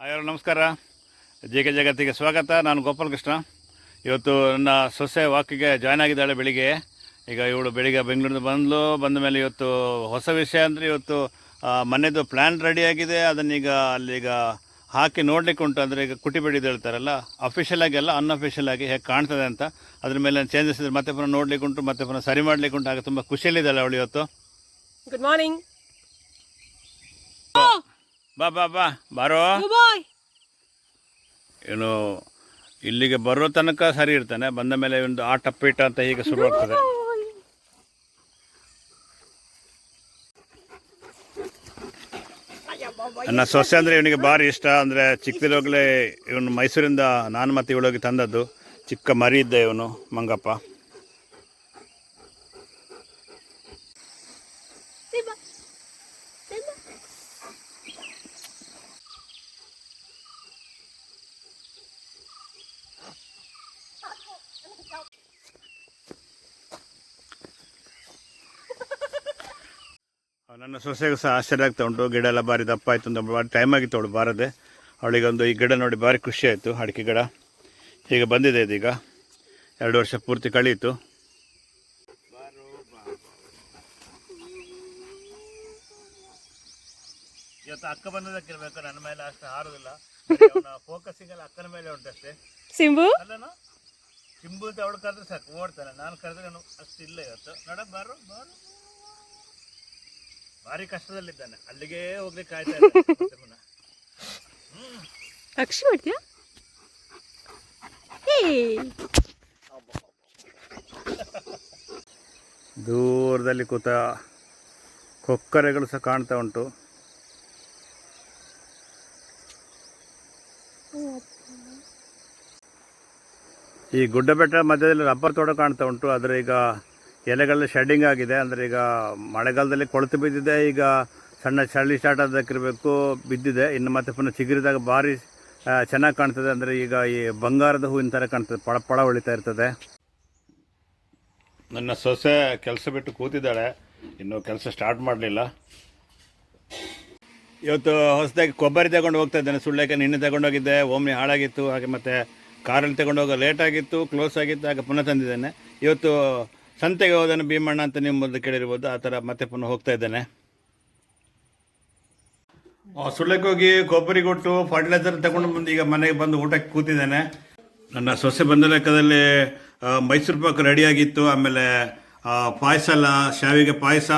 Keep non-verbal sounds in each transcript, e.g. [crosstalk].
Hi ನಮಸ್ಕಾರ. J K ಜಗತ್ತಿಗೆ ಸ್ವಾಗತ. ನಾನು ಗೋಪಾಲಕೃಷ್ಣ ಇವತ್ತು ನನ್ನ ಸೊಸೆ ವಾಕಿಗೆ ಜಾಯ್ನ್ ಆಗಿದ್ದಾಳೆ ಬೆಳಿಗ್ಗೆ. ಈಗ ಇವಳು ಬೆಳಿಗ್ಗೆ ಬೆಂಗಳೂರಿಂದ ಬಂದಳು ಬಂದ ಮೇಲೆ ಇವತ್ತು ಹೊಸ ವಿಷಯ ಅಂದರೆ ಇವತ್ತು ಮನೆಯದು ಪ್ಲ್ಯಾನ್ ರೆಡಿಯಾಗಿದೆ ಅದನ್ನೀಗ ಅಲ್ಲಿಗ ಹಾಕಿ ನೋಡಲಿಕ್ಕೆ ಉಂಟು. ಅಂದರೆ ಈಗ ಕುಟಿ ಹೇಳ್ತಾರಲ್ಲ ಅಫಿಷಿಯಲ್ ಆಗಿ ಅಲ್ಲ ಅನ್ಅಫಿಷಿಯಲ್ ಆಗಿ ಹೇಗೆ ಕಾಣ್ತದೆ ಅಂತ. ಅದ್ರ ಮೇಲೆ ಚೇಂಜಸ್ ಇದ್ರೆ ಮತ್ತೆ ಪುನಃ ನೋಡ್ಲಿಕ್ಕೆ ಉಂಟು, ಮತ್ತೆ ಪುನಃ ಸರಿ ಮಾಡ್ಲಿಕ್ಕೆ ಉಂಟು. ಹಾಗೆ ತುಂಬ ಖುಷಿಯಲ್ಲಿದ್ದಾಳೆ ಅವಳು ಇವತ್ತು. Good morning. ಬಾ ಬಾ ಬಾ ಬಾರೋ. ಏನು ಇಲ್ಲಿಗೆ ಬರೋ ತನಕ ಸರಿ ಇರ್ತಾನೆ ಬಂದ ಮೇಲೆ ಒಂದು ಆಟ ಪೀಟ ಅಂತ ಹೀಗೆ ಶುರುವಾಗ್ತದೆ ನನ್ನ ಸೊಸೆ ಅಂದರೆ ಇವನಿಗೆ ಭಾರಿ ಇಷ್ಟ ಅಂದರೆ ಚಿಕ್ಕದಿರೋಗಲೇ ಇವನು ಮೈಸೂರಿಂದ ನಾನು ಮತ್ತೆ ಇವಳೋಗಿ ತಂದದ್ದು. ಚಿಕ್ಕ ಮರಿ ಇದ್ದ ಇವನು ಮಂಗಪ್ಪ. ನನ್ನ ಸೊಸೆಗೂ ಸಹ ಆಶ್ಚರ್ಯ ಆಗ್ತಾ ಉಂಟು. ಗಿಡ ಎಲ್ಲ ಬಾರಿ ದಪ್ಪ ಆಯಿತು ಅಂತ ಭಾರಿ ಟೈಮ್ ಆಗಿತ್ತು ಅವಳು ಬಾರದೆ. ಅವಳಿಗೆ ಒಂದು ಈ ಗಿಡ ನೋಡಿ ಭಾರಿ ಖುಷಿ ಆಯಿತು ಅಡಿಕೆ ಗಿಡ. ಈಗ ಬಂದಿದೆ ಇದೀಗ. ಎರಡು ವರ್ಷ ಪೂರ್ತಿ ಕಳೀತು. ಇವತ್ತು ಅಕ್ಕ ಬಂದದಕ್ಕಿರ್ಬೇಕು ನನ್ನ ಮೇಲೆ ಅಷ್ಟು ಹಾರುದಿಲ್ಲ. ಫೋಕಸಿಂಗ್ ಎಲ್ಲ ಅಕ್ಕನ ಮೇಲೆ ಉಂಟಷ್ಟೇ ಸಿಂಬು? ಅಲ್ಲನೋ? ಸಿಂಬು ಅಂತ ಅವಳು ಕರೆದ್ರೆ ಸಾಕು ಓಡ್ತಾನೆ. ನಾನು ಕರೆದ್ರೆ ಅಷ್ಟು ಇಲ್ಲ ಇವತ್ತು. ನೋಡ ಬಾರು ಬಾರು. ಭಾರಿ ಕಷ್ಟದಲ್ಲಿದ್ದಾನೆ. ಅಲ್ಲಿಗೆ ಹೋಗ್ಲಿಕ್ಕೆ ಪುನಃ. [laughs] ಅಕ್ಷಿ ಮಾಡ್ತೀಯಾ? [laughs] ದೂರದಲ್ಲಿ ಕೂತ ಕೊಕ್ಕರೆಗಳು ಸಹ ಕಾಣ್ತಾ ಉಂಟು. ಈ ಗುಡ್ಡ ಬೆಟ್ಟ ಮಧ್ಯದಲ್ಲಿ ರಬ್ಬರ್ ತೋಟ ಕಾಣ್ತಾ ಉಂಟು. ಆದರೆ ಈಗ ಎಲೆಗಳೆಲ್ಲ ಶೆಡ್ಡಿಂಗ್ ಆಗಿದೆ. ಅಂದರೆ ಈಗ ಮಳೆಗಾಲದಲ್ಲಿ ಕೊಳೆತು ಬಿದ್ದಿದೆ. ಈಗ ಸಣ್ಣ ಚಳಿ ಸ್ಟಾರ್ಟ್ ಆದಕ್ಕಿರಬೇಕು ಬಿದ್ದಿದೆ. ಇನ್ನು ಮತ್ತೆ ಪುನಃ ಚಿಗುರಿದಾಗ ಭಾರಿ ಚೆನ್ನಾಗಿ ಕಾಣ್ತದೆ. ಅಂದರೆ ಈಗ ಈ ಬಂಗಾರದ ಹೂವಿನ ಥರ ಕಾಣ್ತದೆ. ಪಳ ಪಳ ಹೊಳಿತಾ ಇರ್ತದೆ. ನನ್ನ ಸೊಸೆ ಕೆಲಸ ಬಿಟ್ಟು ಕೂತಿದ್ದಾಳೆ. ಇನ್ನು ಕೆಲಸ ಸ್ಟಾರ್ಟ್ ಮಾಡಲಿಲ್ಲ. ಇವತ್ತು ಹೊಸದಾಗಿ ಕೊಬ್ಬರಿ ತಗೊಂಡು ಹೋಗ್ತಾ ಇದ್ದೇನೆ. ಸುಳ್ಳ್ಯಕ್ಕೆ ನಿನ್ನೆ ತಗೊಂಡೋಗಿದ್ದೆ ಓಮ್ನಿ ಹಾಳಾಗಿತ್ತು. ಹಾಗೆ ಮತ್ತು ಕಾರಲ್ಲಿ ತಗೊಂಡೋಗ ಹೋಗೋ ಲೇಟ್ ಆಗಿತ್ತು ಕ್ಲೋಸ್ ಆಗಿತ್ತು. ಹಾಗೆ ಪುನಃ ತಂದಿದ್ದೇನೆ. ಇವತ್ತು ಸಂತೆಗೆ ಹೋದನು ಭೀಮಣ್ಣ ಅಂತ ನೀವು ಮೊದಲು ಕೇಳಿರ್ಬೋದು, ಆ ಥರ ಮತ್ತೆ ಪುನಃ ಹೋಗ್ತಾ ಇದ್ದಾನೆ. ಸುಳ್ಯಕ್ಕೆ ಹೋಗಿ ಕೊಬ್ಬರಿ ಕೊಟ್ಟು ಫರ್ಟಿಲೈಸರ್ ತಗೊಂಡು ಬಂದು ಈಗ ಮನೆಗೆ ಬಂದು ಊಟಕ್ಕೆ ಕೂತಿದ್ದೇನೆ. ನನ್ನ ಸೊಸೆ ಬಂದ ಲೆಕ್ಕದಲ್ಲಿ ಮೈಸೂರು ಪಾಕ್ ರೆಡಿಯಾಗಿತ್ತು, ಆಮೇಲೆ ಪಾಯಸ ಎಲ್ಲ, ಶಾವಿಗೆ ಪಾಯಸ,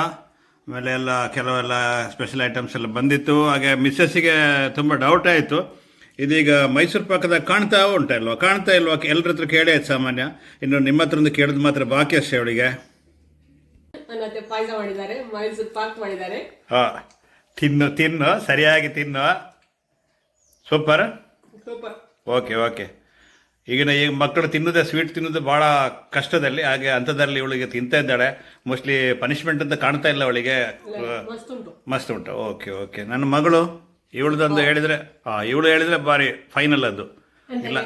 ಆಮೇಲೆ ಎಲ್ಲ ಕೆಲವೆಲ್ಲ ಸ್ಪೆಷಲ್ ಐಟಮ್ಸ್ ಎಲ್ಲ ಬಂದಿತ್ತು. ಹಾಗೆ ಮಿಸ್ಸಸ್ಸಿಗೆ ತುಂಬ ಡೌಟ್ ಆಯಿತು. ಇದೀಗ ಮೈಸೂರು ಪಾಕದ ಕಾಣ್ತಾ ಉಂಟ ಇಲ್ವಾ? ಕಾಣ್ತಾ ಇಲ್ವಾ? ಎಲ್ಲರ ಹತ್ರ ಕೇಳಿ ಆಯ್ತು ಸಾಮಾನ್ಯ. ಇನ್ನು ನಿಮ್ಮ ಹತ್ರ ಒಂದು ಕೇಳಿದ್ ಮಾತ್ರ ಬಾಕಿ ಅಷ್ಟೇ ಅವಳಿಗೆ. ನನ್ನ ಅತ್ತೆ ಪಾಯಸ ಮಾಡಿದ್ದಾರೆ. ಮೈಸೂರು ಪಾಕ್ ಮಾಡಿದ್ದಾರೆ. ಹಾಂ. ತಿನ್ನು ತಿನ್ನು. ಸರಿಯಾಗಿ ತಿನ್ನು. ಸೂಪರ್? ಸೂಪರ್. Okay okay. ಈಗಿನ ಈಗ ಮಕ್ಕಳು ತಿನ್ನೋದೇ ಸ್ವೀಟ್ ತಿನ್ನೋದು ಭಾಳ ಕಷ್ಟದಲ್ಲಿ ಹಾಗೆ ಅಂಥದ್ರಲ್ಲಿ ಇವಳಿಗೆ ತಿಂತಾ ಇದ್ದಾಳೆ. ಮೋಸ್ಟ್ಲಿ ಪನಿಷ್ಮೆಂಟ್ ಅಂತ ಕಾಣ್ತಾ ಇಲ್ಲ ಅವಳಿಗೆ. ಮಸ್ತ್ ಉಂಟು. ಮಸ್ತ್ ಉಂಟು. Okay okay. ನನ್ನ ಮಗಳು? ಇವಳದೊಂದು ಹೇಳಿದರೆ ಹಾಂ ಇವಳು ಹೇಳಿದರೆ ಭಾರಿ ಫೈನಲ್ ಅದು. ಇಲ್ಲ.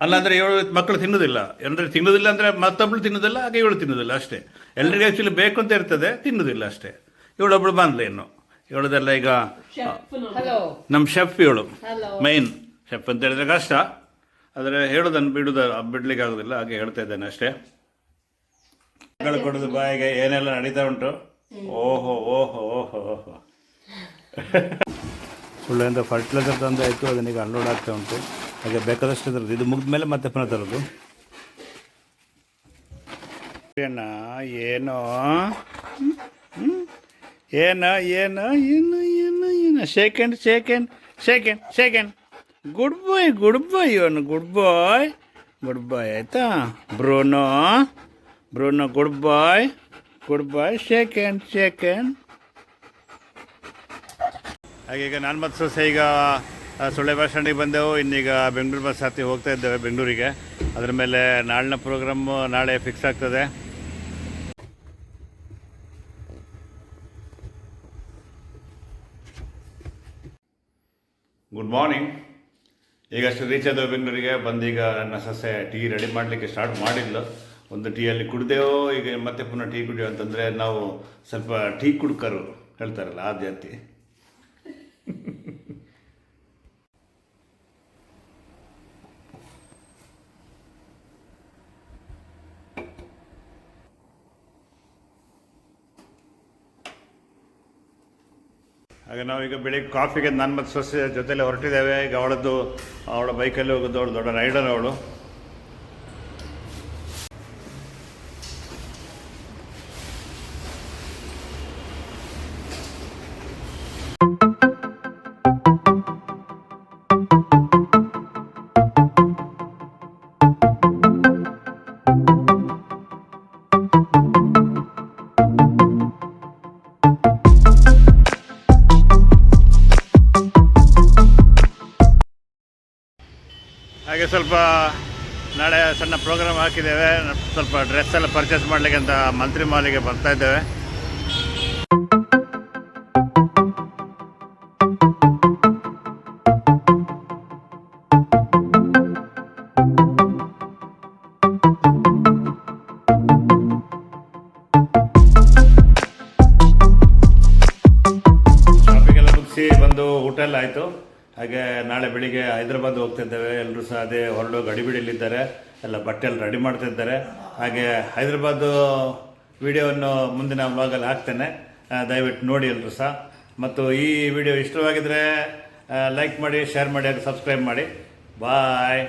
ಅಲ್ಲಾಂದ್ರೆ ಇವಳು ಮಕ್ಕಳು ತಿನ್ನೋದಿಲ್ಲ. ಅಂದರೆ ತಿನ್ನೋದಿಲ್ಲ ಅಂದರೆ ಮತ್ತೊಬ್ಳು ತಿನ್ನೋದಿಲ್ಲ ಹಾಗೆ ಇವಳು ತಿನ್ನೋದಿಲ್ಲ ಅಷ್ಟೇ. ಎಲ್ರಿಗೂ ಆ್ಯಕ್ಚುಲಿ ಬೇಕು ಅಂತ ಇರ್ತದೆ ತಿನ್ನೋದಿಲ್ಲ ಅಷ್ಟೇ. ಇವಳೊಬ್ಳು ಬಂದ್ಲು ಇನ್ನು. ಇವಳದೆಲ್ಲ ಈಗ ನಮ್ಮ ಶೆಫ್ ಇವಳು. ಮೈನ್ ಶೆಫ್ ಅಂತ ಹೇಳಿದ್ರೆ ಕಷ್ಟ. ಆದರೆ ಹೇಳೋದನ್ನು ಬಿಡುದ ಬಿಡ್ಲಿಕ್ಕೆ ಆಗೋದಿಲ್ಲ ಹಾಗೆ ಹೇಳ್ತಾ ಇದ್ದೇನೆ ಅಷ್ಟೇ. ಮಕ್ಕಳು ಕೊಡೋದು ಬಾಯಿಗೆ ಏನೆಲ್ಲ ನಡೀತಾ ಉಂಟು? ಓಹೋ ಓಹೋ ಓಹೋ ಓಹೋ. [laughs] ಸುಳ್ಳಿಂದ ಫರ್ಟಿಲೈಸರ್ ತಂದು ಆಯಿತು ಅದನ್ನೀಗ ಅನ್ಲೋಡ್ ಆಗ್ತಾ ಉಂಟು. ಹಾಗೆ ಬೇಕಾದಷ್ಟು ತರೋದು. ಇದು ಮುಗಿದ ಮೇಲೆ ಮತ್ತೆ ಪುನಃ ತರೋದು. ಅಣ್ಣ ಏನೋ, ಏನು ಏನು ಏನು ಏನು, ಏನೋ. ಏನೋ second second second second good boy good boy ಇವನು ಗುಡ್ ಬಾಯ್ ಗುಡ್ ಬಾಯ್ ಆಯಿತಾ? Bruno Bruno good boy good boy second second ಹಾಗೆ ಈಗ ನಾನು ಮತ್ತು ಸೊಸೆ ಈಗ ಸೊಳ್ಳೆ ಬಸ್ ಸ್ಟ್ಯಾಂಡಿಗೆ ಬಂದೆವು. ಇನ್ನೀಗ ಬೆಂಗಳೂರು ಬಸ್ ಹತ್ತಿ ಹೋಗ್ತಾ ಇದ್ದೇವೆ ಬೆಂಗಳೂರಿಗೆ. ಅದ್ರ ಮೇಲೆ ನಾಳಿನ ಪ್ರೋಗ್ರಾಮ್ ನಾಳೆ ಫಿಕ್ಸ್ ಆಗ್ತದೆ. ಗುಡ್ ಮಾರ್ನಿಂಗ್ ಈಗಷ್ಟು ರೀಚ್ ಆದವು ಬೆಂಗಳೂರಿಗೆ. ಬಂದೀಗ ನನ್ನ ಸಸ್ಯ ಟೀ ರೆಡಿ ಮಾಡಲಿಕ್ಕೆ ಸ್ಟಾರ್ಟ್ ಮಾಡಿಲ್ಲ ಒಂದು ಟೀಯಲ್ಲಿ ಕುಡ್ದೇವೋ. ಈಗ ಮತ್ತೆ ಪುನಃ ಟೀ ಕುಡಿಯೋ ಅಂತಂದರೆ ನಾವು ಸ್ವಲ್ಪ ಟೀ ಕುಡ್ಕರು ಹೇಳ್ತಾರಲ್ಲ, ಆ ಜಾತಿ. ಹಾಗೆ ನಾವೀಗ ಬೆಳಿಗ್ಗೆ ಕಾಫಿಗೆ ನಾನು ಮತ್ತು ಸೊಸೆ ಜೊತೆಲೆ ಹೊರಟಿದ್ದೇವೆ. ಈಗ ಅವಳದ್ದು, ಅವಳ ಬೈಕಲ್ಲಿ ಹೋಗೋದು, ಅವಳು ದೊಡ್ಡ ರೈಡರ್ ಅವಳು. ಸ್ವಲ್ಪ ನಾಳೆ ಸಣ್ಣ ಪ್ರೋಗ್ರಾಮ್ ಹಾಕಿದ್ದೇವೆ. ಸ್ವಲ್ಪ ಡ್ರೆಸ್ ಎಲ್ಲ ಪರ್ಚೇಸ್ ಮಾಡಲಿಕ್ಕೆ ಅಂತ ಮಂತ್ರಿ ಮಾಲಿಗೆ ಬರ್ತಾ ಇದ್ದೇವೆ. ಬಂದು ಊಟ ಎಲ್ಲ ಆಯಿತು. ಹಾಗೆ ನಾಳೆ ಬೆಳಿಗ್ಗೆ ಹೈದರಾಬಾದ್ ಹೋಗ್ತಿದ್ದೇವೆ. ಎಲ್ಲರೂ ಸಹ ಅದೇ ಹೊರಡು ಗಡಿಬಿಡಿಯಲ್ಲಿದ್ದಾರೆ ಎಲ್ಲ ಬಟ್ಟೆ ಎಲ್ಲ ರೆಡಿ ಮಾಡ್ತಿದ್ದಾರೆ. ಹಾಗೆ ಹೈದರಾಬಾದು ವಿಡಿಯೋವನ್ನು ಮುಂದಿನ ಬ್ಲಾಗಲ್ಲಿ ಹಾಕ್ತೇನೆ. ದಯವಿಟ್ಟು ನೋಡಿ ಎಲ್ಲರೂ ಸಹ. ಮತ್ತು ಈ ವಿಡಿಯೋ ಇಷ್ಟವಾಗಿದ್ದರೆ ಲೈಕ್ ಮಾಡಿ ಶೇರ್ ಮಾಡಿ ಸಬ್ಸ್ಕ್ರೈಬ್ ಮಾಡಿ. ಬಾಯ್